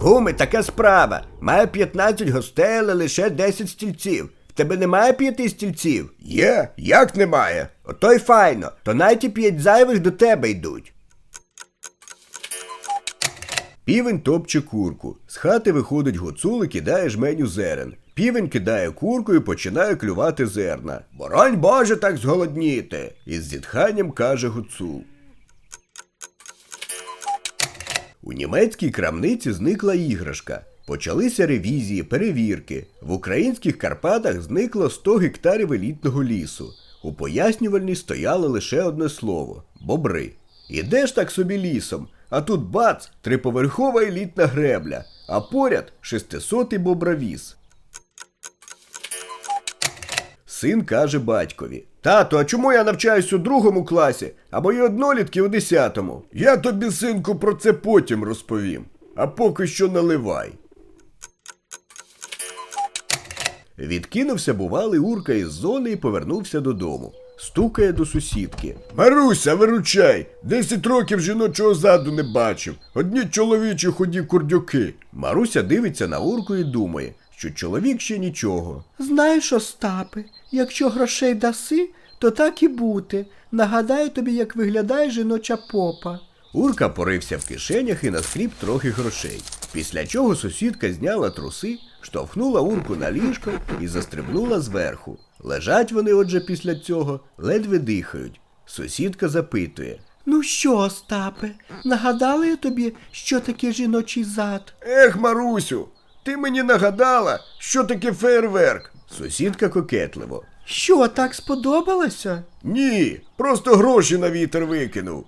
Куми, така справа. Маю 15 гостей, але лише 10 стільців. В тебе немає п'яти стільців? Є, як немає? Ото й файно, то навіть і п'ять зайвих до тебе йдуть. Півень топче курку. З хати виходить гуцул і кидає жменю зерен. Півень кидає курку і починає клювати зерна. Боронь Боже так зголодніти. Із зітханням каже гуцул. У німецькій крамниці зникла іграшка. Почалися ревізії, перевірки. В українських Карпатах зникло 100 гектарів елітного лісу. У пояснювальній стояло лише одне слово бобри. Ідеш так собі лісом, а тут бац, триповерхова елітна гребля, а поряд шестисотий бобровіз. Син каже батькові: Тато, а чому я навчаюсь у другому класі, а мої однолітки у десятому? Я тобі, синку, про це потім розповім. А поки що наливай. Відкинувся бувалий урка із зони і повернувся додому. Стукає до сусідки. Маруся, виручай! Десять років жіночого заду не бачив. Одні чоловічі ході курдюки. Маруся дивиться на урку і думає, що чоловік ще нічого. Знаєш, Остапе, якщо грошей даси, то так і бути. Нагадаю тобі, як виглядає жіноча попа. Урка порився в кишенях і наскріб трохи грошей. Після чого сусідка зняла труси, штовхнула урку на ліжко і застрибнула зверху. Лежать вони, отже, після цього, ледве дихають. Сусідка запитує. Ну що, Остапе, нагадала я тобі, що таке жіночий зад? Ех, Марусю, ти мені нагадала, що таке фейерверк. Сусідка кокетливо. Що, так сподобалося? Ні, просто гроші на вітер викинув.